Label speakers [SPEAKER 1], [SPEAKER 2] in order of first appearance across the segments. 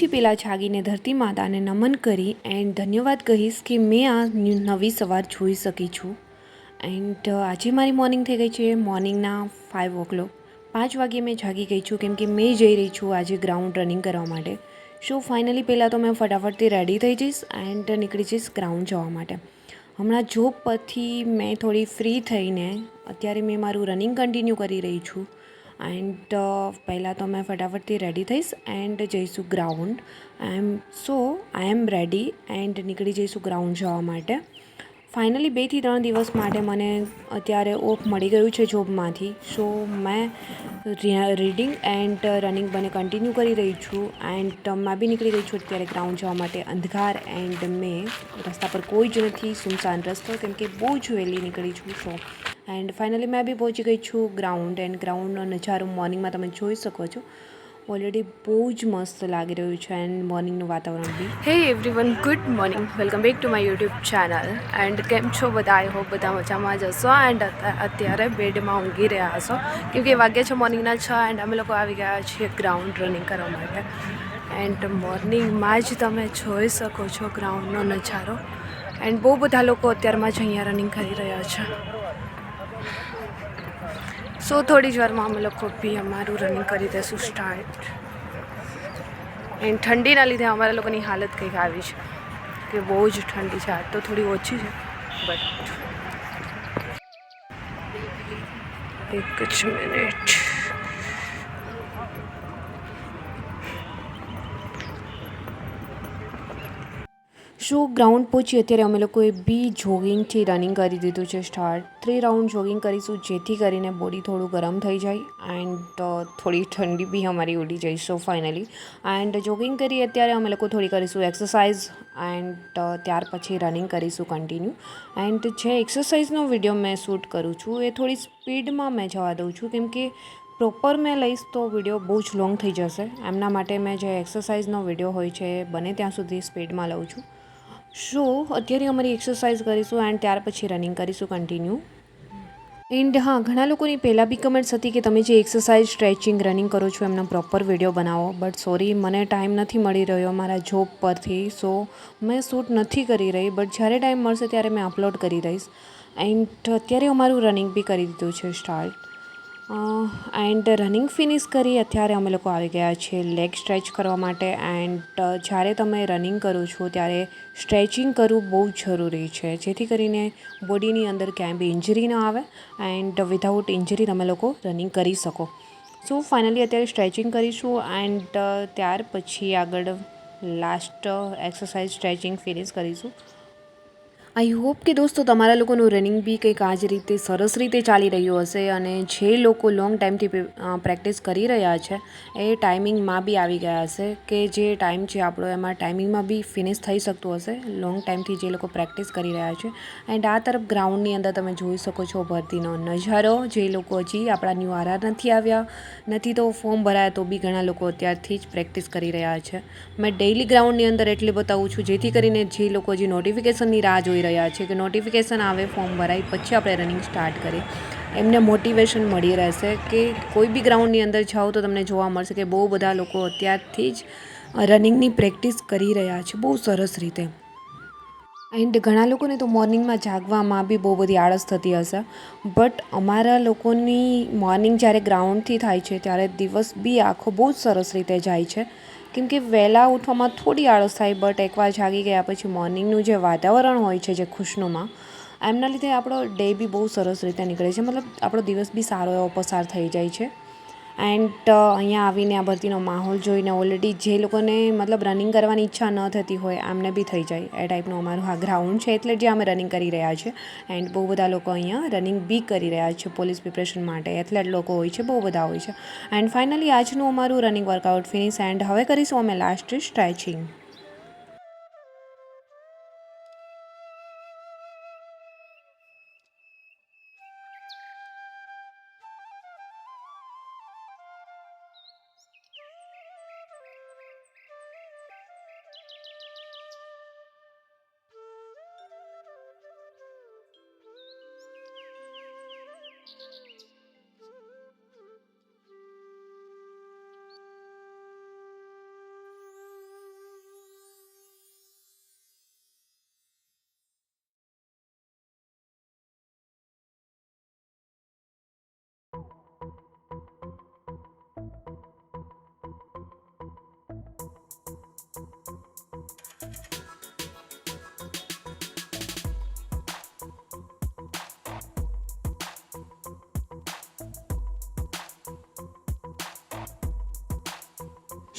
[SPEAKER 1] સૌથી પહેલાં જાગીને ધરતી માતાને નમન કરી એન્ડ ધન્યવાદ કહીશ કે મેં આ નવી સવાર જોઈ શકી છું. એન્ડ આજે મારી મોર્નિંગ થઈ ગઈ છે મોર્નિંગના ફાઇવ ઓ ક્લોક પાંચ વાગ્યે મેં જાગી ગઈ છું, કેમ કે મેં જઈ રહી છું આજે ગ્રાઉન્ડ રનિંગ કરવા માટે. સો ફાઇનલી પહેલાં તો મેં ફટાફટથી રેડી થઈ જઈશ એન્ડ નીકળી જઈશ ગ્રાઉન્ડ જવા માટે. હમણાં જોબ પરથી મેં થોડી ફ્રી થઈને અત્યારે મેં મારું રનિંગ કન્ટિન્યુ કરી રહી છું. એન્ડ પહેલાં તો મેં ફટાફટથી રેડી થઈશ એન્ડ જઈશું ground I am so I am ready and નીકળી જઈશું ગ્રાઉન્ડ જવા માટે. ફાઇનલી બેથી ત્રણ દિવસ માટે મને અત્યારે ઓફ મળી ગયું છે જોબમાંથી સો મેં રીડિંગ એન્ડ રનિંગ બને કન્ટિન્યુ કરી રહી છું એન્ડ મેં બી નીકળી રહી છું અત્યારે ગ્રાઉન્ડ જવા માટે. અંધકાર એન્ડ મેં રસ્તા પર કોઈ જ નથી, સુમસાન રસ્તો, કેમ કે બહુ જ વહેલી નીકળી છું. સો એન્ડ ફાઇનલી મેં બી પહોંચી ગઈ છું ગ્રાઉન્ડ એન્ડ ગ્રાઉન્ડનો નજારો મોર્નિંગમાં તમે જોઈ શકો છો. ઓલરેડી બહુ જ મસ્ત લાગી રહ્યું છે એન્ડ મોર્નિંગનું વાતાવરણ બી.
[SPEAKER 2] Hey everyone good morning welcome back to my YouTube channel and કેમ છો બધા? આઈ હોપ બધા મજામાં જ હશો. એન્ડ અત્યારે બેડમાં ઊંઘી રહ્યા હશો કેમકે વાગ્યા છે મોર્નિંગના છ એન્ડ અમે લોકો આવી ગયા છીએ ગ્રાઉન્ડ રનિંગ કરવા માટે. એન્ડ મોર્નિંગમાં જ તમે જોઈ શકો છો ગ્રાઉન્ડનો નજારો. એન્ડ બહુ બધા લોકો અત્યારમાં જ અહીંયા રનિંગ કરી રહ્યા છે. સો થોડી જ વારમાં અમે લોકો બી અમારું રનિંગ કરી દઈશું સ્ટાર્ટ એન્ડ ઠંડીના લીધે અમારા લોકોની હાલત કંઈક આવી છે, કે બહુ જ ઠંડી છે. આજ તો થોડી ઓછી છે બટ એક જ મિનિટ
[SPEAKER 1] સો ગ્રાઉન્ડ પહોંચી અત્યારે અમે લોકોએ બી જોગિંગથી રનિંગ કરી દીધું છે સ્ટાર્ટ થ્રી રાઉન્ડ જોગિંગ કરીશું, જેથી કરીને બોડી થોડું ગરમ થઈ જાય એન્ડ થોડી ઠંડી બી અમારી ઉડી જાય સો ફાઇનલી એન્ડ જોગિંગ કરી અત્યારે અમે લોકો થોડી કરીશું એક્સરસાઇઝ એન્ડ ત્યાર પછી રનિંગ કરીશું કન્ટિન્યુ એન્ડ જે એક્સરસાઇઝનો વીડિયો મેં શૂટ કરું છું, એ થોડી સ્પીડમાં મેં જવા દઉં છું, કેમ કે પ્રોપર મેં લઈશ તો વીડિયો બહુ જ લોંગ થઈ જશે. એમના માટે મેં જે એક્સરસાઇઝનો વીડિયો હોય છે બને ત્યાં સુધી સ્પીડમાં લઉં છું. સો અત્યારે અમારી એક્સરસાઇઝ કરીશું એન્ડ ત્યાર પછી રનિંગ કરીશું કન્ટિન્યુ એન્ડ હા, ઘણા લોકોની પહેલાં બી કમેન્ટ્સ હતી કે તમે જે એક્સરસાઇઝ સ્ટ્રેચિંગ રનિંગ કરો છો, એમનો પ્રોપર વીડિયો બનાવો. બટ સોરી મને ટાઈમ નથી મળી રહ્યો મારા જોબ પરથી. સો મેં શૂટ નથી કરી રહી બટ જ્યારે ટાઈમ મળશે ત્યારે મેં અપલોડ કરી રહીશ એન્ડ અત્યારે અમારું રનિંગ બી કરી દીધું છે સ્ટાર્ટ એન્ડ રનિંગ ફિનિશ કરી અત્યારે અમે લોકો આવી ગયા છીએ લેગ સ્ટ્રેચ કરવા માટે. એન્ડ જ્યારે તમે રનિંગ કરો છો ત્યારે સ્ટ્રેચિંગ કરવું બહુ જરૂરી છે. જેથી કરીને બોડીની અંદર ક્યાંય બી ઇન્જરી ન આવે એન્ડ વિધાઉટ ઇન્જરી તમે લોકો રનિંગ કરી શકો. સો ફાઇનલી અત્યારે સ્ટ્રેચિંગ કરીશું એન્ડ ત્યાર પછી આગળ લાસ્ટ એક્સરસાઇઝ સ્ટ્રેચિંગ ફિનિશ કરીશું. આઈ હોપ કે દોસ્તો તમારા લોકોનું રનિંગ બી કંઈક આ જ રીતે સરસ રીતે ચાલી રહ્યું હશે અને જે લોકો લોંગ ટાઈમથી પ્રેક્ટિસ કરી રહ્યા છે, એ ટાઈમિંગમાં બી આવી ગયા હશે કે જે ટાઈમ છે આપણો એમાં ટાઈમિંગમાં બી ફિનિશ થઈ શકતું હશે લોંગ ટાઈમથી જે લોકો પ્રેક્ટિસ કરી રહ્યા છે. એન્ડ આ તરફ ગ્રાઉન્ડની અંદર તમે જોઈ શકો છો ભરતીનો નજારો, જે લોકો હજી આપણા ન્યૂ આરઆર નથી આવ્યા, નથી તો ફોર્મ ભરાયા તો બી ઘણા લોકો અત્યારથી જ પ્રેક્ટિસ કરી રહ્યા છે. મેં ડેઇલી ગ્રાઉન્ડની અંદર એટલે બતાવું છું, જેથી કરીને જે લોકો હજી નોટિફિકેશનની રાહ જોઈ રહ્યા છે કે નોટિફિકેશન આવે ફોર્મ ભરાય, પછી આપણે રનિંગ સ્ટાર્ટ કરીએ. એમને મોટિવેશન મળી રહેશે કે કોઈ બી ગ્રાઉન્ડની અંદર જાઓ તો તમને જોવા મળશે કે બહુ બધા લોકો અત્યારથી જ રનિંગની પ્રેક્ટિસ કરી રહ્યા છે. બહુ સરસ રીતે. એન્ડ ઘણા લોકોને તો મોર્નિંગમાં જાગવામાં બી બહુ બધી આળસ થતી હશે. બટ અમારા લોકોની મોર્નિંગ જ્યારે ગ્રાઉન્ડથી થાય છે, ત્યારે દિવસ બી આખો બહુ જ સરસ રીતે જાય છે. કેમ કે વહેલા ઉઠવામાં થોડી આળસ થાય, બટ એકવાર જાગી ગયા પછી મોર્નિંગનું જે વાતાવરણ હોય છે, જે ખુશનુમાં, એમના લીધે આપણો ડે બી બહુ સરસ રીતે નીકળે છે. મતલબ આપણો દિવસ બી સારો એવો પસાર થઈ જાય છે. એન્ડ અહીંયા આવીને આ ભરતીનો માહોલ જોઈને ઓલરેડી જે લોકોને મતલબ રનિંગ કરવાની ઈચ્છા ન થતી હોય એમને બી થઈ જાય. એ ટાઈપનું અમારું આ ગ્રાઉન્ડ છે એટલે જે અમે રનિંગ કરી રહ્યા છે. એન્ડ બહુ બધા લોકો અહીંયા રનિંગ બી કરી રહ્યા છે પોલીસ પ્રિપરેશન માટે. એથ્લેટ લોકો હોય છે, બહુ બધા હોય છે. એન્ડ ફાઇનલી આજનું અમારું રનિંગ વર્કઆઉટ ફિનિશ એન્ડ હવે કરીશું અમે last stretching Thank you.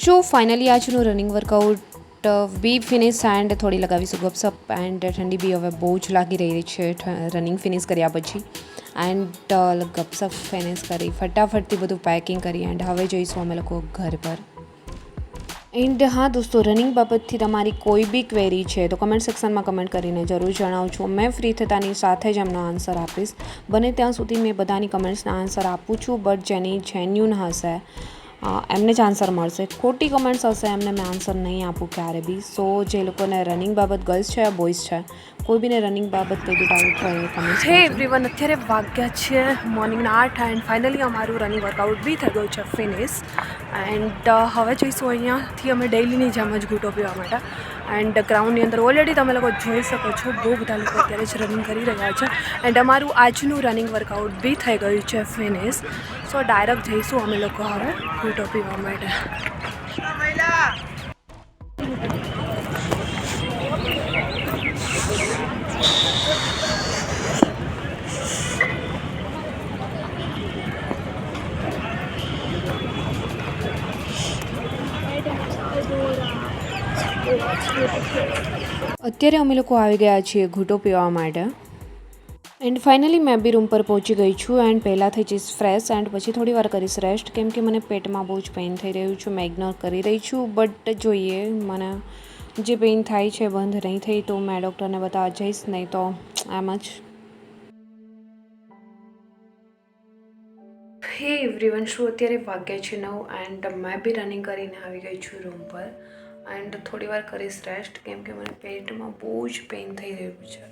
[SPEAKER 1] So finally આજનું રનિંગ વર્કઆઉટ બી ફિનિશ એન્ડ થોડી લગાવીશું ગપસપ એન્ડ ઠંડી બી હવે બહુ જ લાગી રહી છે રનિંગ ફિનિશ કર્યા પછી. એન્ડ ગપસપ ફિનિશ કરી, ફટાફટથી બધું પેકિંગ કરી એન્ડ હવે જઈશું અમે લોકો ઘર પર. એન્ડ હા દોસ્તો રનિંગ બાબતથી તમારી કોઈ બી ક્વેરી છે તો કમેન્ટ સેક્શનમાં કમેન્ટ કરીને જરૂર જણાવજો. મેં ફ્રી થતાની સાથે જ એમનો આન્સર આપીશ. બને ત્યાં સુધી મેં બધાની કમેન્ટ્સના આન્સર આપું છું બટ જેની જેન્યુન હશે એમને જ આન્સર મળશે. ખોટી કમેન્ટ્સ હશે એમને મેં આન્સર નહીં આપું ક્યારે બી. સો જે લોકોને રનિંગ બાબત ગર્લ્સ છે બોઇઝ છે કોઈ બીને રનિંગ બાબત કંઈ બી ડાઉટ હોય કમેન્ટ્સ
[SPEAKER 2] હે એવરીવન અત્યારે વાગ્યા છે મોર્નિંગના આઠ એન્ડ ફાઇનલી અમારું રનિંગ વર્કઆઉટ બી થઈ ગયું છે ફિનિશ એન્ડ હવે જઈશું અહીંયાથી અમે ડેઇલીની જેમ જ ઘૂંટો પીવા માટે. એન્ડ ગ્રાઉન્ડની અંદર ઓલરેડી તમે લોકો જોઈ શકો છો બહુ બધા લોકો અત્યારે જ રનિંગ કરી રહ્યા છે. એન્ડ અમારું આજનું રનિંગ વર્કઆઉટ બી થઈ ગયું છે ફિનિશ સો ડાયરેક્ટ જઈશું અમે લોકો હવે ઘૂંટો પીવા માટે.
[SPEAKER 1] અત્યારે અમે લોકો આવી ગયા છીએ ઘૂંટો પીવા માટે. એન્ડ ફાઇનલી મેં બી રૂમ પર પહોંચી ગઈ છું એન્ડ પહેલાં થઈ જઈશ ફ્રેશ એન્ડ પછી થોડી વાર કરીશ રેસ્ટ કેમ કે મને પેટમાં બહુ જ પેઇન થઈ રહ્યું છે, મેં ઇગ્નોર કરી રહી છું. બટ જોઈએ, મને જે પેઇન થાય છે, બંધ નહીં થઈ તો મેં ડૉક્ટરને બતાવવા જઈશ, નહીં તો એમ જ.
[SPEAKER 2] હે એવરીવન શું અત્યારે વાગ્યા છે નવ? એન્ડ મેં બી રનિંગ કરીને આવી ગઈ છું રૂમ પર. એન્ડ થોડી વાર કરીશ રેસ્ટ કેમ કે મને પેટમાં બહુ જ પેઇન થઈ રહ્યું છે.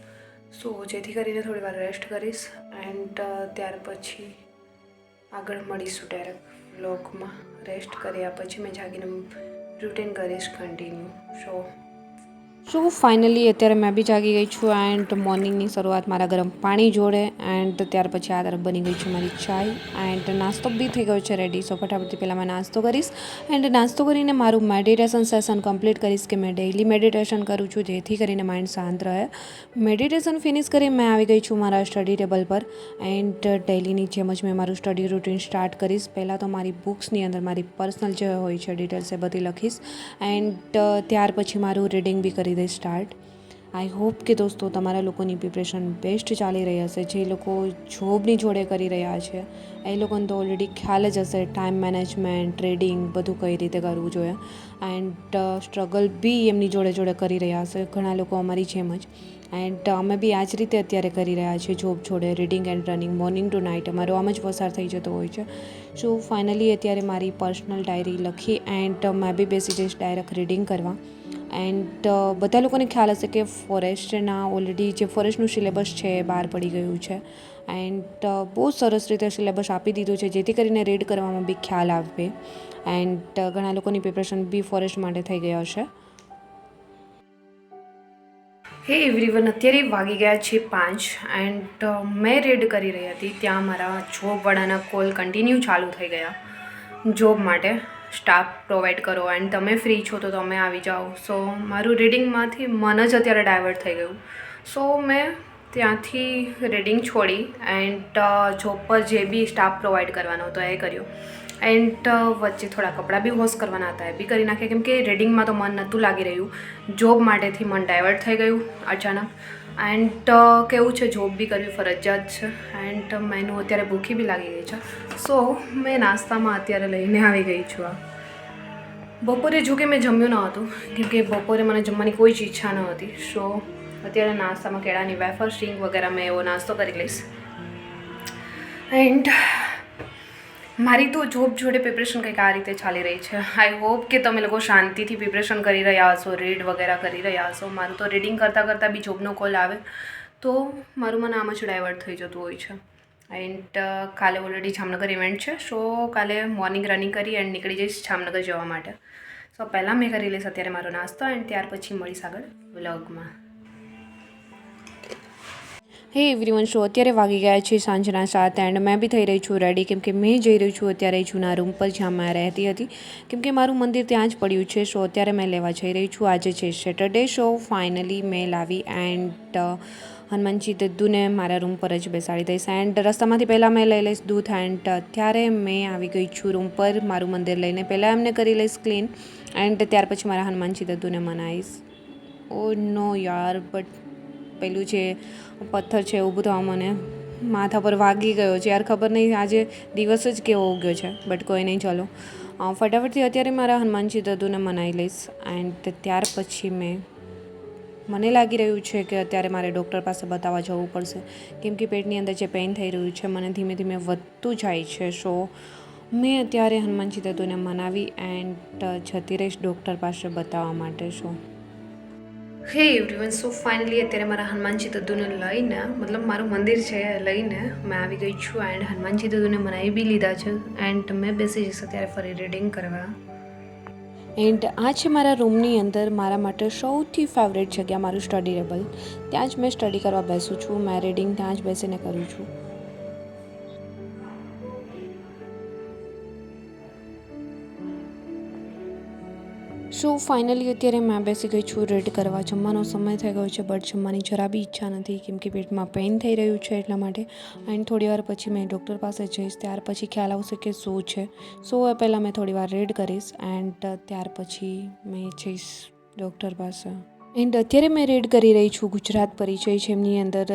[SPEAKER 2] સો જેથી કરીને થોડી વાર રેસ્ટ કરીશ એન્ડ ત્યાર પછી આગળ મળીશું ડાયરેક્ટ વ્લોગમાં રેસ્ટ કર્યા પછી મેં જાગીને રૂટીન કરીશ કન્ટિન્યુ સો
[SPEAKER 1] સો ફાઇનલી અત્યારે મેં બી જાગી ગઈ છું એન્ડ મોર્નિંગની શરૂઆત મારા ગરમ પાણી જોડે એન્ડ ત્યાર પછી આ તરફ બની ગઈ છું મારી ચાય એન્ડ નાસ્તો બી થઈ ગયો છે રેડી સો ફટાફટથી પહેલાં મેં નાસ્તો કરીશ એન્ડ નાસ્તો કરીને મારું મેડિટેશન સેશન કમ્પ્લીટ કરીશ કે મેં ડેઇલી મેડિટેશન કરું છું, જેથી કરીને માઇન્ડ શાંત રહે. મેડિટેશન ફિનિશ કરી મેં આવી ગઈ છું મારા સ્ટડી ટેબલ પર એન્ડ ડેઇલીની જેમ જ મેં મારું સ્ટડી રૂટીન સ્ટાર્ટ કરીશ. પહેલાં તો મારી બુક્સની અંદર મારી પર્સનલ જે હોય છે ડિટેલ્સ એ બધી લખીશ એન્ડ ત્યાર પછી મારું રીડિંગ બી કરી દઈશ સ્ટાર્ટ. આઈ હોપ કે દોસ્તો, તમારા લોકોની પ્રિપરેશન બેસ્ટ ચાલી રહી હશે. જે લોકો જોબની જોડે કરી રહ્યા છે, એ લોકોને તો ઓલરેડી ખ્યાલ જ હશે. ટાઈમ મેનેજમેન્ટ ટ્રેડિંગ બધું કઈ રીતે કરવું જોઈએ. એન્ડ સ્ટ્રગલ બી એમની જોડે જોડે કરી રહ્યા હશે. ઘણા લોકો અમારી જેમ જ. એન્ડ અમે બી આ જ રીતે અત્યારે કરી રહ્યા છીએ જોબ જોડે. Reading and running morning to night અમારો આમ જ પસાર થઈ જતો હોય છે. સો ફાઇનલી અત્યારે મારી પર્સનલ ડાયરી લખી એન્ડ મેં બી બેસી જઈશ ડાયરેક્ટ રીડિંગ કરવા. એન્ડ બધા લોકોને ખ્યાલ હશે કે ફોરેસ્ટના ઓલરેડી જે ફોરેસ્ટનું સિલેબસ છે એ બહાર પડી ગયું છે. એન્ડ બહુ સરસ રીતે સિલેબસ આપી દીધું છે, જેથી કરીને રીડ કરવામાં બી ખ્યાલ આવે. એન્ડ ઘણા લોકોની પ્રિપરેશન બી ફોરેસ્ટ માટે થઈ ગઈ હશે.
[SPEAKER 2] હે એવરીવન, અત્યારે વાગી ગયા છે પાંચ એન્ડ મેં રેડ કરી રહી હતી. ત્યાં મારા જોબવાળાના કોલ કન્ટિન્યુ ચાલુ થઈ ગયા, જોબ માટે. સ્ટાફ પ્રોવાઈડ કરો એન્ડ તમે ફ્રી છો તો તમે આવી જાઓ. સો મારું રીડિંગમાંથી મન જ અત્યારે ડાયવર્ટ થઈ ગયું. સો મેં ત્યાંથી રીડિંગ છોડી એન્ડ જોબ પર જે બી સ્ટાફ પ્રોવાઈડ કરવાનો હતો એ કર્યો. એન્ડ વચ્ચે થોડા કપડાં બી વોશ કરવાના હતા, એ બી કરી નાખ્યા. કેમ કે રીડિંગમાં તો મન નહોતું લાગી રહ્યું. જોબ માટેથી મન ડાયવર્ટ થઈ ગયું અચાનક. એન્ડ કેવું છે જોબ બી કરવી, ફરજિયાત છે. એન્ડ મેનુ અત્યારે ભૂખી બી લાગી ગઈ છે. સો મેં નાસ્તામાં અત્યારે લઈને આવી ગઈ છું આ. બપોરે, જો કે મેં જમ્યું ન હતું કેમકે બપોરે મને જમવાની કોઈ જ ઈચ્છા ન હતી. સો અત્યારે નાસ્તામાં કેળાની વેફર સ્ટ્રીંગ વગેરે મેં એવો નાસ્તો કરી લઈશ. એન્ડ મારી તો જોબ જોડે પ્રિપરેશન કંઈક આ રીતે ચાલી રહી છે. આઈ હોપ કે તમે લોકો શાંતિથી પ્રિપરેશન કરી રહ્યા હશો રીડ વગેરે કરી રહ્યા હશો. મારું તો રીડિંગ કરતાં કરતાં બી જોબનો કોલ આવે. તો મારું મને આમ જ ડાયવર્ટ થઈ જતું હોય છે. એન્ડ કાલે ઓલરેડી જામનગર ઇવેન્ટ છે. સો કાલે મોર્નિંગ રનિંગ કરી એન્ડ નીકળી જઈશ જામનગર જવા માટે. સો પહેલાં મેં કરી લઈશ અત્યારે મારો નાસ્તો એન્ડ ત્યાર પછી મળીશ આગળ વ્લોગમાં
[SPEAKER 1] હે એવરીવન શો અત્યારે વાગી ગયા છે સાંજના સાત એન્ડ મેં બી થઈ રહી છું રેડી કેમ કે મેં જઈ રહી છું અત્યારે જૂના રૂમ પર જ્યાં મેં રહેતી હતી. કેમ કે મારું મંદિર ત્યાં જ પડ્યું છે સો અત્યારે મેં લેવા જઈ રહી છું. આજે છે સેટરડે શો ફાઇનલી મેં લાવી એન્ડ હનુમાનજી દદ્દુને મારા રૂમ પર જ બેસાડી દઈશ. એન્ડ રસ્તામાંથી પહેલાં મેં લઈ લઈશ દૂધ એન્ડ અત્યારે મેં આવી ગઈ છું રૂમ પર મારું મંદિર લઈને. પહેલાં એમને કરી લઈશ ક્લીન એન્ડ ત્યાર પછી મારા હનુમાનજી દદ્દુને મનાવીશ. ઓ નો યાર બટ પેલું જે પથ્થર છે ઊભું થવા મને માથા પર વાગી ગયો છે. યાર ખબર નહીં આજે દિવસ જ કેવો ઉગ્યો છે બટ કોઈ નહીં, ચાલો. ફટાફટથી અત્યારે મારા હનુમાનજી દદ્દુને મનાવી લઈશ એન્ડ ત્યાર પછી મેં મને લાગી રહ્યું છે કે અત્યારે મારે ડૉક્ટર પાસે બતાવવા જવું પડશે. કેમ કે પેટની અંદર જે પેઇન થઈ રહ્યું છે, મને ધીમે ધીમે વધતું જાય છે. સો મેં અત્યારે હનુમાનજી દત્તુને મનાવી એન્ડ જતી રહીશ ડૉક્ટર પાસે બતાવવા માટે. સો હે એવરીવન સો ફાઇનલી અત્યારે મારા હનુમાનજી દદ્દુને લઈને, મતલબ મારું મંદિર છે લઈને, મેં આવી ગઈ છું એન્ડ હનુમાનજી દદ્દુને મનાવી બી લીધા છે એન્ડ મેં બેસી જઈશ ત્યારે ફરી રીડિંગ કરવા. એન્ડ આ છે મારા રૂમની અંદર મારા માટે સૌથી ફેવરેટ જગ્યા, મારું સ્ટડી ટેબલ ત્યાં જ મેં સ્ટડી કરવા બેસું છું, મેં રીડિંગ ત્યાં જ બેસીને કરું છું. સો ફાઇનલી અત્યારે મેં બેસી ગઈ છું રેડ કરવા. જમવાનો સમય થઈ ગયો છે બટ જમવાની જરા બી ઈચ્છા નથી, કેમ કે પેટમાં પેઇન થઈ રહ્યું છે એટલા માટે. એન્ડ થોડી વાર પછી મેં ડૉક્ટર પાસે જઈશ, ત્યાર પછી ખ્યાલ આવશે કે શું છે. સો એ પહેલાં મેં થોડી વાર રેડ કરીશ એન્ડ ત્યાર પછી મેં જઈશ ડૉક્ટર પાસે. એન્ડ અત્યારે મેં રેડ કરી રહી છું ગુજરાત પરિચય છે એમની અંદર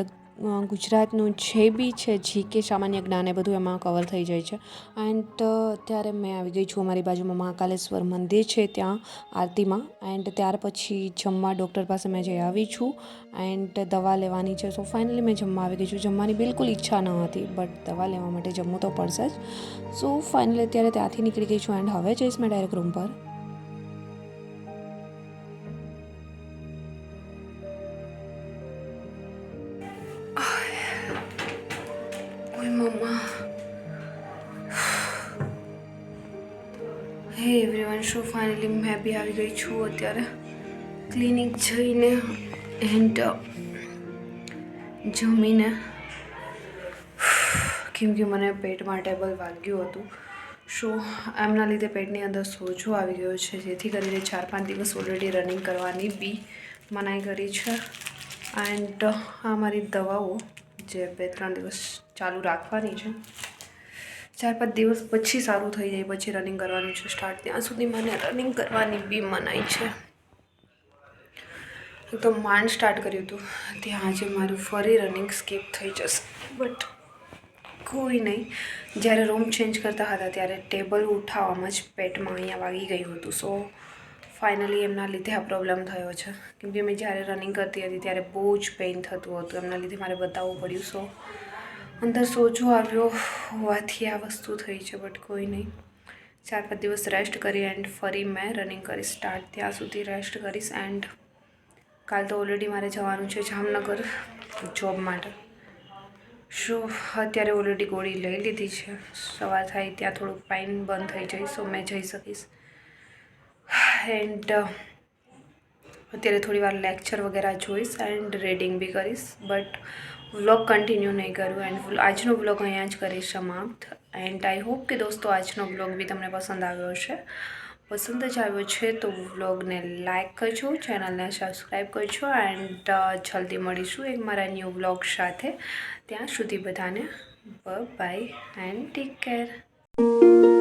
[SPEAKER 1] ગુજરાતનું જે બી છે જીકે સામાન્ય જ્ઞાન એ બધું એમાં કવર થઈ જાય છે. એન્ડ અત્યારે મેં આવી ગઈ છું અમારી બાજુમાં મહાકાલેશ્વર મંદિર છે ત્યાં આરતીમાં. એન્ડ ત્યાર પછી જમવા ડૉક્ટર પાસે મેં જઈ આવી છું. એન્ડ દવા લેવાની છે. સો ફાઇનલી મેં જમવા આવી ગઈ છું. જમવાની બિલકુલ ઈચ્છા ન હતી બટ દવા લેવા માટે જમવું તો પડશે જ. સો ફાઇનલી અત્યારે ત્યાંથી નીકળી ગઈ છું. એન્ડ હવે જઈશ મેં ડાયરેક્ટ રૂમ પર. હે એવરીવન શો ફાઇનલી મેં બી આવી ગઈ છું અત્યારે. ક્લિનિક જઈને એન્ડ જમીને, કેમ કે મને પેટમાં ટેબલ વાગ્યું હતું. સો એમના લીધે પેટની અંદર સોજો આવી ગયો છે, જેથી કરીને ચાર પાંચ દિવસ ઓલરેડી રનિંગ કરવાની બી મનાઈ કરી છે. એન્ડ આ મારી દવાઓ જે બે ત્રણ દિવસ ચાલુ રાખવાની છે ચાર પાંચ દિવસ પછી સારું થઈ જાય, પછી રનિંગ કરવાનું છે સ્ટાર્ટ ત્યાં સુધી મને રનિંગ કરવાની બી મનાઈ છે. તો માંડ સ્ટાર્ટ કર્યું હતું. ત્યાં આજે મારું ફરી રનિંગ સ્કીપ થઈ જશે. બટ કોઈ નહીં. જ્યારે રૂમ ચેન્જ કરતા હતા ત્યારે ટેબલ ઉઠાવવામાં જ પેટમાં અહીંયા વાગી ગયું હતું. સો ફાઇનલી એમના લીધે આ પ્રોબ્લેમ થયો છે. કેમકે મેં જ્યારે રનિંગ કરતી હતી ત્યારે બહુ જ પેઇન થતું હતું. એમના લીધે મારે બતાવવું પડ્યું. સો અંદર સોજો આવ્યો. હોવાથી આ વસ્તુ થઈ છે બટ કોઈ નહીં. ચાર પાંચ દિવસ રેસ્ટ કરી એન્ડ ફરી મેં રનિંગ કરીશ સ્ટાર્ટ ત્યાં સુધી રેસ્ટ કરીશ એન્ડ કાલ તો ઓલરેડી મારે જવાનું છે જામનગર જોબ માટે. શું, અત્યારે ઓલરેડી ગોળી લઈ લીધી છે. સવાર થાય ત્યાં થોડુંક પાઇન બંધ થઈ જાય સો મેં જઈ શકીશ. એન્ડ અત્યારે થોડી વાર લેક્ચર વગેરે જોઈશ એન્ડ રીડિંગ બી કરીશ બટ વ્લોગ કન્ટિન્યુ નહીં કરું એન્ડ આજનો વ્લોગ અહીંયા જ કરીશ સમાપ્ત. એન્ડ આઈ હોપ કે દોસ્તો, આજનો વ્લોગ બી તમને પસંદ આવ્યો હશે. પસંદ જ આવ્યો છે તો વ્લોગને લાઇક કરજો ચેનલને સબસ્ક્રાઈબ કરજો એન્ડ જલ્દી મળીશું એક મારા ન્યૂ વ્લોગ સાથે. ત્યાં સુધી બધાને બાય એન્ડ ટેક કેર